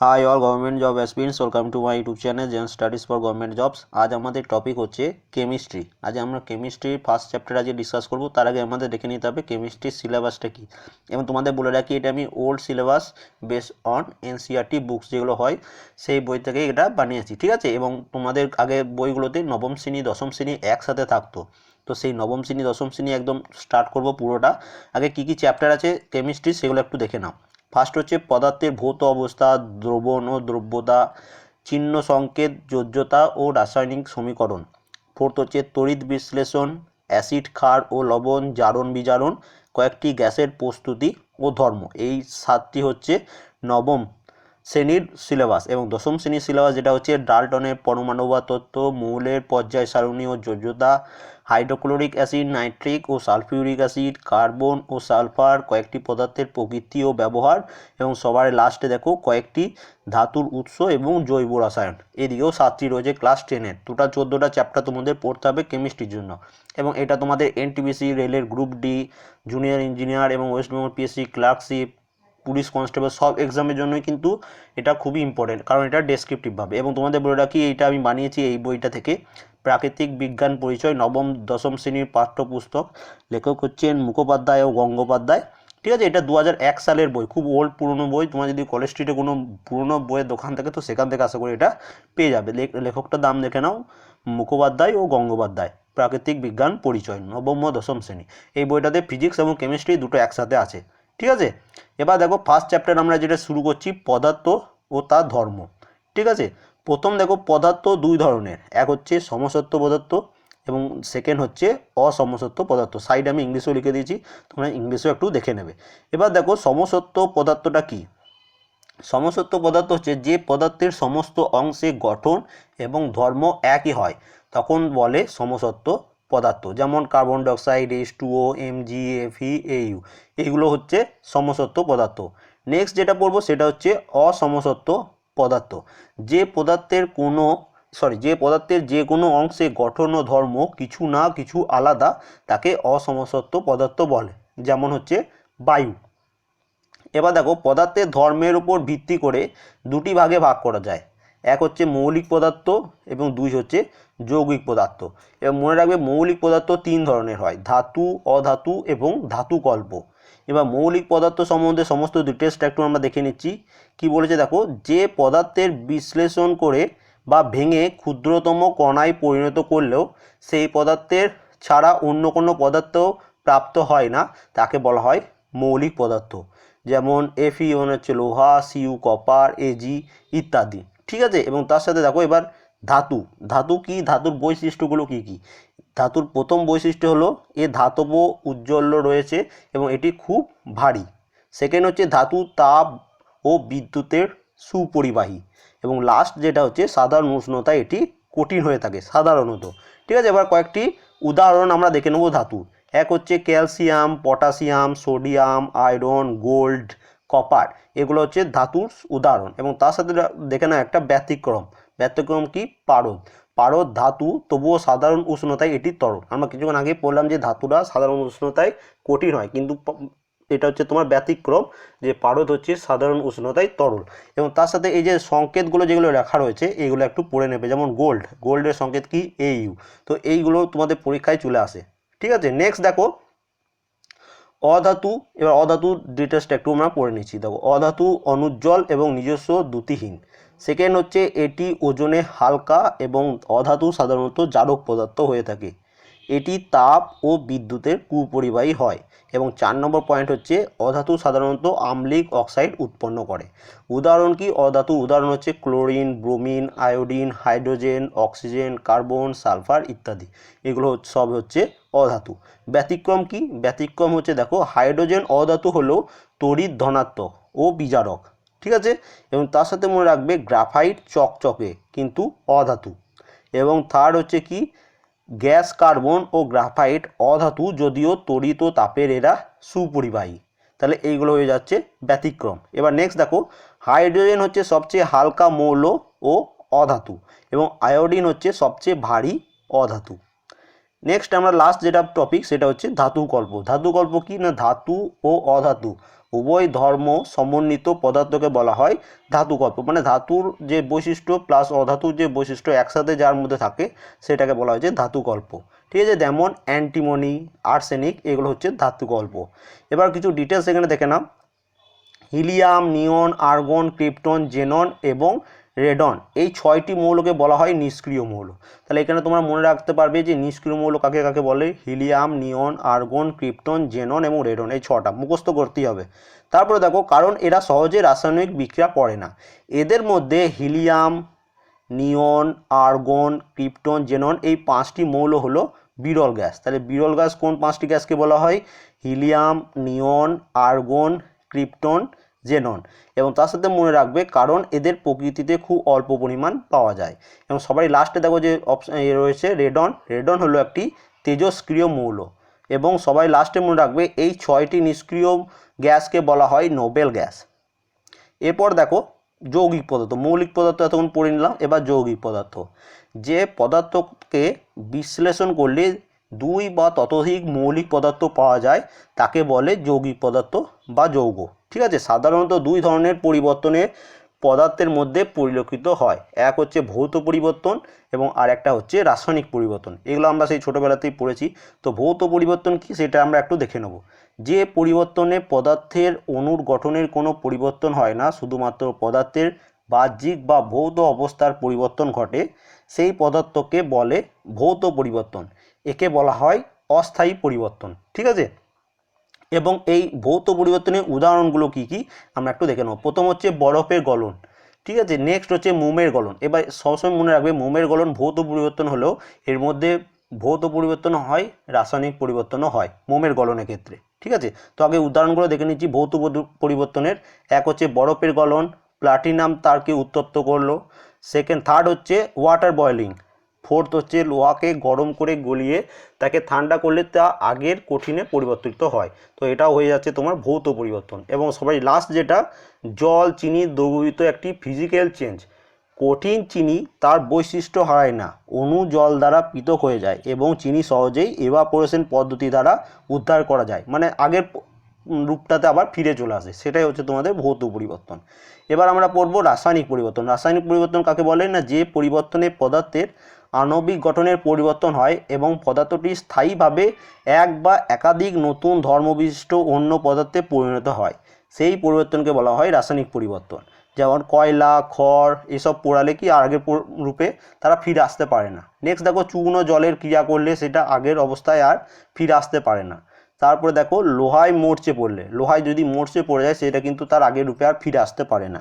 Hi all government job aspirants welcome to my YouTube channel gen studies for government jobs আজ আমাদের topic হচ্ছে chemistry আজ আমরা কেমিস্ট্রির ফার্স্ট চ্যাপ্টার আজকে ডিসকাস করব, তার আগে আমাদের দেখে নিতে হবে কেমিস্ট্রির সিলেবাসটা কী। এবং তোমাদের বলে রাখি, এটা আমি old syllabus base on NCERT books যেগুলো হয়, সেই বই থেকে এটা বানিয়েছি, ঠিক আছে? এবং তোমাদের আগে বইগুলোতে নবম শ্রেণি, দশম শ্রেণি একসাথে থাকতো। তো সেই নবম শ্রেণি, দশম শ্রেণি একদম স্টার্ট করব পুরোটা। আগে কী কী চ্যাপ্টার আছে কেমিস্ট্রি সেগুলো একটু দেখে নাও। ফার্স্ট হচ্ছে পদার্থের ভৌত অবস্থা, দ্রবণ ও দ্রব্যতা, চিহ্ন সংকেত, যোজ্যতা ও রাসায়নিক সমীকরণ। ফোর্থ হচ্ছে তড়িৎ বিশ্লেষণ, অ্যাসিড, ক্ষার ও লবণ, জারণ, বিজারণ, কয়েকটি গ্যাসের প্রস্তুতি ও ধর্ম। এই সাতটি হচ্ছে নবম শ্রেণির সিলেবাস এবং দশম শ্রেণির সিলেবাস যেটা হচ্ছে ডাল্টনের পরমাণুবা তত্ত্ব, মৌলের পর্যায় সারণী ও যোজ্যতা, হাইড্রোক্লোরিক অ্যাসিড, নাইট্রিক ও সালফিউরিক অ্যাসিড, কার্বন ও সালফার, কয়েকটি পদার্থের প্রকৃতি ও ব্যবহার এবং সবার লাস্টে দেখো কয়েকটি ধাতুর উৎস এবং জৈব রসায়ন। এদিকেও সাতটি রয়েছে ক্লাস টেনের দুটা চোদ্দোটা চ্যাপ্টার তোমাদের পড়তে হবে কেমিস্ট্রির জন্য। এবং এটা তোমাদের এনটিপিসি রেলের গ্রুপ ডি জুনিয়র ইঞ্জিনিয়ার এবং West Bengal PSC clerkship police constable সব এক্সামের জন্যই কিন্তু এটা খুবই ইম্পর্টেন্ট কারণ এটা ডেসক্রিপটিভভাবে এবং তোমাদের বলে রাখি, এইটা আমি বানিয়েছি এই বইটা থেকে। প্রাকৃতিক বিজ্ঞান পরিচয়, নবম, দশম শ্রেণির পাঠ্যপুস্তক। লেখক হচ্ছেন মুখোপাধ্যায় ও গঙ্গোপাধ্যায়। ঠিক আছে, এটা দু সালের বই, খুব ওল্ড পুরনো বই। তোমার যদি কলেজ স্ট্রিটে কোনো পুরনো বইয়ের দোকান থাকে, তো সেখান থেকে আশা করি এটা পেয়ে যাবে। লেখ- লেখকটার দাম দেখে নাও, মুখোপাধ্যায় ও গঙ্গোপাধ্যায়, প্রাকৃতিক বিজ্ঞান পরিচয়, নবম দশম শ্রেণি। এই বইটাতে ফিজিক্স এবং কেমিস্ট্রি দুটো একসাথে আছে। ঠিক আছে? এবার দেখো ফার্স্ট চ্যাপ্টার আমরা যেটা শুরু করছি, পদার্থ ও তার ধর্ম। ঠিক আছে? প্রথম দেখো পদার্থ দুই ধরনের, এক হচ্ছে সমসত্ব পদার্থ এবং সেকেন্ড হচ্ছে অসমসত্ব পদার্থ। সাইড আমি ইংলিশেও লিখে দিয়েছি, তোমরা ইংলিশেও একটু দেখে নেবে। এবার দেখো সমসত্ব পদার্থটা কি? সমসত্ব পদার্থ হচ্ছে যে পদার্থের সমস্ত অংশে গঠন এবং ধর্ম একই হয়। তখন বলে সমসত্ব পদার্থ, যেমন carbon dioxide H O M G F AU এইগুলো হচ্ছে সমসত্ব পদার্থ। নেক্সট যেটা পড়ব সেটা হচ্ছে অসমসত্ব পদার্থ। যে পদার্থের কোনো সরি যে পদার্থের যে কোনো অংশে গঠন ও ধর্ম কিছু না কিছু আলাদা, তাকে অসমসত্ব পদার্থ বলে, যেমন হচ্ছে বায়ু। এবার দেখো, পদার্থের ধর্মের উপর ভিত্তি করে দুটি ভাগে ভাগ করা যায়। এক হচ্ছে মৌলিক পদার্থ এবং দুই হচ্ছে যৌগিক পদার্থ। এবং মনে রাখবে মৌলিক পদার্থ তিন ধরনের হয়, ধাতু, অধাতু এবং ধাতুকল্প। এবার মৌলিক পদার্থ সম্বন্ধে সমস্ত ডিটেলসটা একটু আমরা দেখে নিচ্ছি। কি বলেছে দেখো, যে পদার্থের বিশ্লেষণ করে বা ভেঙে ক্ষুদ্রতম কণায় পরিণত করলেও সেই পদার্থের ছাড়া অন্য কোনো পদার্থ প্রাপ্ত হয় না, তাকে বলা হয় মৌলিক পদার্থ। যেমন এফি হচ্ছে লোহা সিউ কপার এজি ইত্যাদি। ঠিক আছে? এবং তার সাথে দেখো এবার ধাতু। ধাতু কি? ধাতুর বৈশিষ্ট্যগুলো কি কি? ধাতুর প্রথম বৈশিষ্ট্য হলো এ ধাতব উজ্জ্বল্য রয়েছে এবং এটি খুব ভারী। সেকেন্ড হচ্ছে ধাতু তাপ ও বিদ্যুতের সুপরিবাহী। এবং লাস্ট যেটা হচ্ছে সাধারণ উষ্ণতায় এটি কঠিন হয়ে থাকে সাধারণত। ঠিক আছে? এবার কয়েকটি উদাহরণ আমরা দেখে নেব ধাতু এক হচ্ছে calcium, potassium, sodium, iron, gold copper. এগুলো হচ্ছে ধাতুর উদাহরণ এবং তার সাথে দেখে না একটা ব্যতিক্রম। ব্যতিক্রম কি? পারদ। পারদ ধাতু, তবুও সাধারণ উষ্ণতায় এটি তরল। আমরা কিছুক্ষণ আগে বললাম যে ধাতুরা সাধারণ উষ্ণতায় কঠিন হয়। কিন্তু এটা হচ্ছে তোমার ব্যতিক্রম যে পারদ হচ্ছে সাধারণ উষ্ণতায় তরল। এবং তার সাথে এই যে সংকেতগুলো যেগুলো লেখা রয়েছে, এইগুলো একটু পড়ে নেবে। যেমন গোল্ড। গোল্ডের সংকেত কি? এইউ তো এইগুলো তোমাদের পরীক্ষায় চলে আসে। ঠিক আছে? নেক্সট দেখো অধাতু, এবার অধাতু ডিটেলসটা একটু আমরা পড়ে নিচ্ছি। দেখো, অধাতু অনুজ্জ্বল এবং নিজস্ব দ্যুতিহীন সেকেন্ড হচ্ছে এটি ওজনে হালকা এবং অধাতু সাধারণত জারক পদার্থ হয়ে থাকে। এটি তাপ ও বিদ্যুতের কুপরিবাহী হয়। এবং চার নম্বর পয়েন্ট হচ্ছে, অধাতু সাধারণত আম্লিক অক্সাইড উৎপন্ন করে। উদাহরণ কি? অধাতু উদাহরণ হচ্ছে chlorine bromine iodine hydrogen oxygen carbon sulphur ইত্যাদি। এগুলো সব হচ্ছে অধাতু। ব্যতিক্রম কি? ব্যতিক্রম হচ্ছে, দেখো হাইড্রোজেন অধাতু হলো তড়িৎ ধনাত্মক ও বিজারক, ঠিক আছে? এবং তার সাথে মনে রাখবে গ্রাফাইট চকচকে, কিন্তু অধাতু। এবং থার্ড হচ্ছে কি? গ্যাস, কার্বন ও গ্রাফাইট অধাতু যদিও তড়িৎ ও তাপের এরা সুপরিবাহী। তাহলে এইগুলো হয়ে যাচ্ছে ব্যতিক্রম। এবার নেক্সট দেখো হাইড্রোজেন হচ্ছে সবচেয়ে হালকা মৌল ও অধাতু এবং আয়োডিন হচ্ছে সবচেয়ে ভারী অধাতু। নেক্সট আমরা লাস্ট যেটা টপিক সেটা হচ্ছে ধাতুকল্প ধাতুকল্প কি না? ধাতু ও অধাতু। উভয় ধর্ম সমন্বিত পদার্থকে বলা হয় ধাতুকল্প মানে ধাতুর যে বৈশিষ্ট্য প্লাস অধাতুর যে বৈশিষ্ট্য একসাথে যার মধ্যে থাকে, সেটাকে বলা হয়েছে ধাতুকল্প ঠিক আছে? যেমন অ্যান্টিমনি আর্সেনিক এগুলো হচ্ছে ধাতুকল্প এবার কিছু ডিটেলস এখানে দেখে নাম helium neon argon krypton xenon এবং রেডন এই ছয়টি মৌলকে বলা হয় নিষ্ক্রিয় মৌল। তাহলে এখানে তোমরা মনে রাখতে পারবে যে নিষ্ক্রিয় মৌল কাকে কাকে বলে? Helium, neon, argon, krypton, xenon এবং রেডন এই ছটা মুখস্থ করতেই হবে। তারপরে দেখো, কারণ এরা সহজে রাসায়নিক বিক্রিয়া পড়ে না। এদের মধ্যে helium, neon, argon, krypton, xenon এই পাঁচটি মৌল হলো বিরল গ্যাস। তাহলে বিরল গ্যাস কোন পাঁচটি গ্যাসকে বলা হয়? Helium, neon, argon, krypton xenon এবং তার সাথে মনে রাখবে কারণ এদের প্রকৃতিতে খুব অল্প পরিমাণ পাওয়া যায়। এবং সবাই লাস্টে দেখো যে অপশন রয়েছে রেডন রেডন হলো একটি তেজস্ক্রিয় মৌল। এবং সবাই লাস্টে মনে রাখবে এই ছয়টি নিষ্ক্রিয় গ্যাসকে বলা হয় নোবেল গ্যাস। এরপর দেখো যৌগিক পদার্থ। মৌলিক পদার্থ এতক্ষণ পড়ে নিলাম, এবার যৌগিক পদার্থ। যে পদার্থকে বিশ্লেষণ করলে দুই বা ততোধিক মৌলিক পদার্থ পাওয়া যায়, তাকে বলে যৌগিক পদার্থ বা যৌগ। ঠিক আছে? সাধারণত দুই ধরনের পরিবর্তনে পদার্থের মধ্যে পরিলক্ষিত হয়। এক হচ্ছে ভৌত পরিবর্তন এবং আর একটা হচ্ছে রাসায়নিক পরিবর্তন। এগুলো আমরা সেই ছোটোবেলাতেই পড়েছি। তো ভৌত পরিবর্তন কি? সেটা আমরা একটু দেখে নেব। যে পরিবর্তনে পদার্থের অণুর গঠনের কোনো পরিবর্তন হয় না, শুধুমাত্র পদার্থের বাহ্যিক বা ভৌত অবস্থার পরিবর্তন ঘটে, সেই পদার্থকে বলে ভৌত পরিবর্তন। একে বলা হয় অস্থায়ী পরিবর্তন। ঠিক আছে? এবং এই ভৌত পরিবর্তনের উদাহরণগুলো কি কি? আমরা একটু দেখে নেব। প্রথম হচ্ছে বরফের গলন। ঠিক আছে? নেক্সট হচ্ছে মোমের গলন। এবার সবসময় মনে রাখবে, মোমের গলন ভৌত পরিবর্তন হলেও এর মধ্যে ভৌত পরিবর্তন হয়, রাসায়নিক পরিবর্তনও হয় মোমের গলনের ক্ষেত্রে। ঠিক আছে? তো আগে উদাহরণগুলো দেখে নিচ্ছি ভৌত পরিবর্তনের। এক হচ্ছে বরফের গলন প্লাটিনাম তারকে উত্তপ্ত করল। সেকেন্ড থার্ড হচ্ছে ওয়াটার বয়লিং ফোর্থ হচ্ছে লোহাকে গরম করে গলিয়ে তাকে ঠান্ডা করলে তা আগের কঠিনে পরিবর্তিত হয়। তো এটাও হয়ে যাচ্ছে তোমার ভৌত পরিবর্তন। এবং সবাই লাস্ট যেটা, জল, চিনি, দ্রবীভূত একটি ফিজিক্যাল চেঞ্জ কঠিন চিনি তার বৈশিষ্ট্য হারায় না, অণু জল দ্বারা পৃথক হয়ে যায় এবং চিনি সহজেই এভাপোরেশন পদ্ধতি দ্বারা উদ্ধার করা যায়। মানে আগের রূপটাতে আবার ফিরে চলে আসে, সেটাই হচ্ছে তোমাদের ভৌত পরিবর্তন। এবার আমরা পড়ব রাসায়নিক পরিবর্তন। রাসায়নিক পরিবর্তন কাকে বলে না, যে পরিবর্তনে পদার্থের আণবিক গঠনের পরিবর্তন হয় এবং পদার্থটি স্থায়ীভাবে এক বা একাধিক নতুন ধর্মবিশিষ্ট অন্য পদার্থে পরিণত হয়। সেই পরিবর্তনকে বলা হয় রাসায়নিক পরিবর্তন। যেমন কয়লা, খড় এসব পোড়ালে কি আগের রূপে তারা ফিরে আসতে পারে না। নেক্সট দেখো, চূর্ণ জলের ক্রিয়া করলে সেটা আগের অবস্থায় আর ফিরে আসতে পারে না। তারপরে দেখো, লোহায় মরচে পড়লে। লোহায় যদি মরচে পড়ে যায়, সেটা কিন্তু তার আগের রূপে আর ফিরে আসতে পারে না।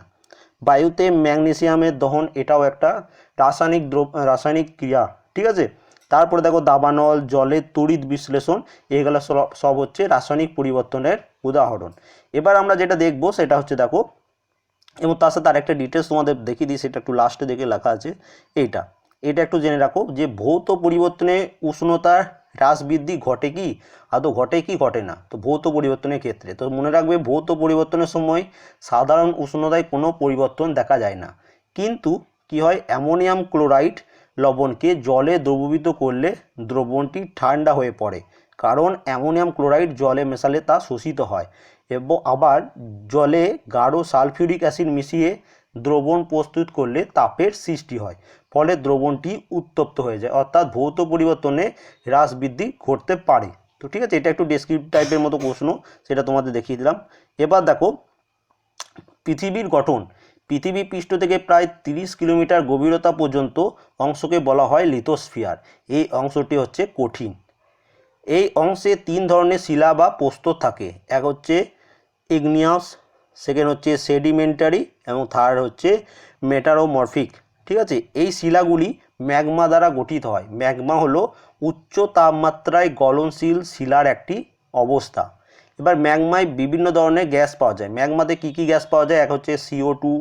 বায়ুতে ম্যাগনেসিয়ামের দহন, এটাও একটা রাসায়নিক দ্রব রাসায়নিক ক্রিয়া, ঠিক আছে? তারপরে দেখো দাবানল জলের তড়িৎ বিশ্লেষণ, এগুলো সব- সব হচ্ছে রাসায়নিক পরিবর্তনের উদাহরণ। এবার আমরা যেটা দেখব সেটা হচ্ছে দেখো, এবং তার সাথে আরেকটা ডিটেলস তোমাদের দেখিয়ে দিই, সেটা একটু লাস্টে দেখে লেখা আছে। এইটা, এটা একটু জেনে রাখো যে ভৌত পরিবর্তনে উষ্ণতার হ্রাস বৃদ্ধি ঘটে কি? আদৌ ঘটে কি ঘটে না? তো ভৌত পরিবর্তনের ক্ষেত্রে, তো মনে রাখবে ভৌত পরিবর্তনের সময় সাধারণ উষ্ণতায় কোনো পরিবর্তন দেখা যায় না। কিন্তু কি হয়? অ্যামোনিয়াম ক্লোরাইড লবণকে জলে দ্রবীভূত করলে দ্রবণটি ঠান্ডা হয়ে পড়ে। কারণ অ্যামোনিয়াম ক্লোরাইড জলে মেশালে তা শোষিত হয়। এবং, আবার জলে গাঢ় সালফিউরিক অ্যাসিড মিশিয়ে দ্রবণ প্রস্তুত করলে তাপের সৃষ্টি হয়। ফলে দ্রবণটি উত্তপ্ত হয়ে যায়। অর্থাৎ ভৌত পরিবর্তনে হ্রাস বৃদ্ধি ঘটতে পারে। তো ঠিক আছে, এটা একটু ডেসক্রিপ টাইপের মতো প্রশ্ন, সেটা তোমাদের দেখিয়ে দিলাম। এবার দেখো, পৃথিবীর গঠন। পৃথিবী পৃষ্ঠ থেকে প্রায় তিরিশ কিলোমিটার গভীরতা পর্যন্ত অংশকে বলা হয় লিথোস্ফিয়ার। এই অংশটি হচ্ছে কঠিন। এই অংশে তিন ধরনের শিলা বা প্রস্তর থাকে। এক হচ্ছে ইগনিয়াস সেকেন্ড হচ্ছে সেডিমেন্টারি এবং থার্ড হচ্ছে মেটারোমরফিক ঠিক আছে? এই শিলাগুলি ম্যাগমা দ্বারা গঠিত হয়। ম্যাগমা হলো উচ্চ তাপমাত্রায় গলনশীল শিলার একটি অবস্থা। এবার ম্যাগমায় বিভিন্ন ধরনের গ্যাস পাওয়া যায়। ম্যাগমাতে কী কী গ্যাস পাওয়া যায়? এক হচ্ছে সিও টু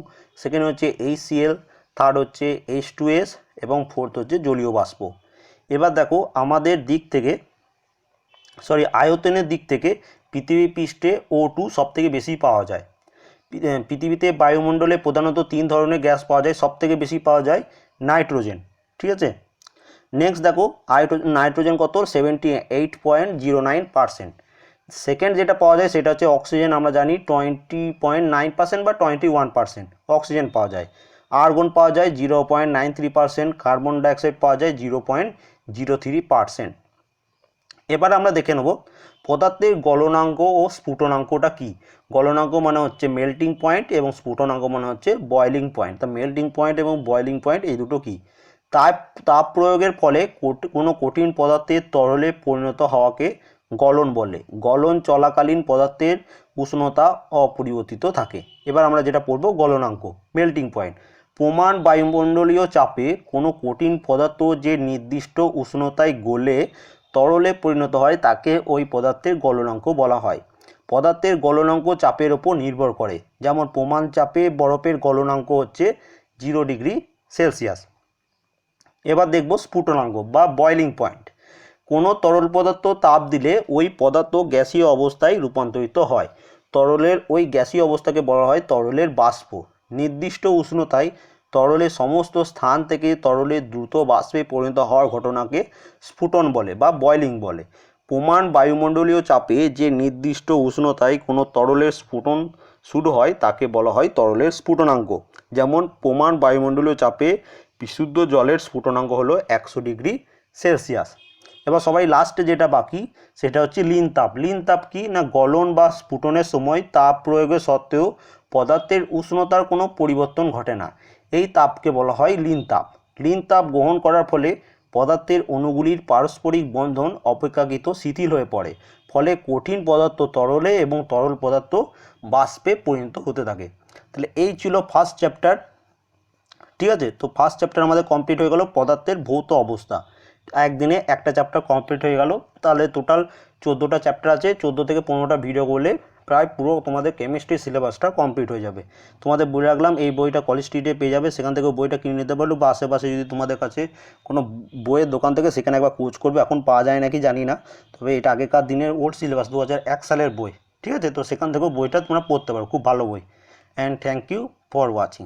সেকেন্ড হচ্ছে এইচসিএল থার্ড হচ্ছে এইচ টু এস এবং ফোর্থ হচ্ছে জলীয় বাষ্প। এবার দেখো আমাদের দিক থেকে সরি আয়তনের দিক থেকে পৃথিবী পৃষ্ঠে ও টু সব থেকে বেশি পাওয়া যায়। পৃথিবীতে বায়ুমণ্ডলে প্রধানত তিন ধরনের গ্যাস পাওয়া যায় সব থেকে বেশি পাওয়া যায় নাইট্রোজেন, ঠিক আছে? নেক্সট দেখো আইট্রো নাইট্রোজেন কত? Seventy eight point zero nine percent second যেটা পাওয়া যায় সেটা হচ্ছে অক্সিজেন, আমরা জানি টোয়েন্টি পয়েন্ট নাইন পার্সেন্ট বা টোয়েন্টি ওয়ান পার্সেন্ট অক্সিজেন পাওয়া যায়। আর্গন পাওয়া যায় zero point nine three percent, carbon dioxide পাওয়া যায় zero point zero three percent. এবার আমরা দেখে নেব পদার্থের গলনাঙ্ক ও স্ফুটনাঙ্কটা কি। গলনাঙ্ক মানে হচ্ছে মেল্টিং পয়েন্ট এবং স্ফুটনাঙ্ক মানে হচ্ছে বয়লিং পয়েন্ট তা মেল্টিং পয়েন্ট এবং বয়লিং পয়েন্ট এই দুটো কি? তাপ তাপ প্রয়োগের ফলে কোনো কঠিন পদার্থের তরলে পরিণত হওয়াকে গলন বলে। গলন চলাকালীন পদার্থের উষ্ণতা অপরিবর্তিত থাকে। এবার আমরা যেটা পড়ব গলনাঙ্ক মেল্টিং পয়েন্ট প্রমাণ বায়ুমণ্ডলীয় চাপে কোনো কঠিন পদার্থ যে নির্দিষ্ট উষ্ণতায় গলে তরলে পরিণত হয়, তাকে ওই পদার্থের গলনাঙ্ক বলা হয়। পদার্থের গলনাঙ্ক চাপের ওপর নির্ভর করে। যেমন প্রমাণ চাপে বরফের গলনাঙ্ক হচ্ছে জিরো ডিগ্রি সেলসিয়াস এবার দেখব স্ফুটনাঙ্ক বা বয়লিং পয়েন্ট কোনো তরল পদার্থ তাপ দিলে ওই পদার্থ গ্যাসীয় অবস্থায় রূপান্তরিত হয়। তরলের ওই গ্যাসীয় অবস্থাকে বলা হয় তরলের বাষ্প। নির্দিষ্ট উষ্ণতায় তরলের সমস্ত স্থান থেকে তরলের দ্রুত বাষ্পে পরিণত হওয়ার ঘটনাকে স্ফুটন বলে বা বয়লিং বলে। প্রমাণ বায়ুমণ্ডলীয় চাপে যে নির্দিষ্ট উষ্ণতায় কোনো তরলের স্ফুটন শুরু হয়, তাকে বলা হয় তরলের স্ফুটনাঙ্ক। যেমন প্রমাণ বায়ুমণ্ডলীয় চাপে বিশুদ্ধ জলের স্ফুটনাঙ্ক হলো একশো ডিগ্রি সেলসিয়াস। এবার সবাই লাস্টে যেটা বাকি, সেটা হচ্ছে লিন তাপ। লিন তাপ কি? না গলন বা স্ফুটনের সময় তাপ প্রয়োগের সত্ত্বেও পদার্থের উষ্ণতার কোনো পরিবর্তন ঘটে না। এই তাপকে বলা হয় লিন তাপ। লিন তাপ গ্রহণ করার ফলে পদার্থের অণুগুলির পারস্পরিক বন্ধন অপেক্ষাকৃত শিথিল হয়ে পড়ে। ফলে কঠিন পদার্থ তরলে এবং তরল পদার্থ বাষ্পে পরিণত হতে থাকে। তাহলে এই ছিল ফার্স্ট চ্যাপ্টার ঠিক আছে? তো ফার্স্ট চ্যাপ্টার আমাদের কমপ্লিট হয়ে গেল পদার্থের ভৌত অবস্থা। একদিনে একটা চ্যাপ্টার কমপ্লিট হয়ে গেল। তাহলে টোটাল চোদ্দোটা চ্যাপ্টার আছে, চোদ্দ থেকে পনেরোটা ভিডিও করলে প্রায় পুরো তোমাদের কেমিস্ট্রি সিলেবাসটা কমপ্লিট হয়ে যাবে। তোমাদের বলে রাখলাম, এই বইটা কলেজ স্ট্রিটে পেয়ে যাবে, সেখান থেকে বইটা কিনে নিতে পারল বা আশেপাশে যদি তোমাদের কাছে কোনো বইয়ের দোকান থেকে সেখানে একবার কোচ করবে, এখন পাওয়া যায় নাকি জানি না। তবে এটা আগেকার দিনের ওল্ড সিলেবাস দু হাজার এক সালের বই। ঠিক আছে? তো সেখান থেকেও বইটা তোমরা পড়তে পারো, খুব ভালো বই। And thank you for watching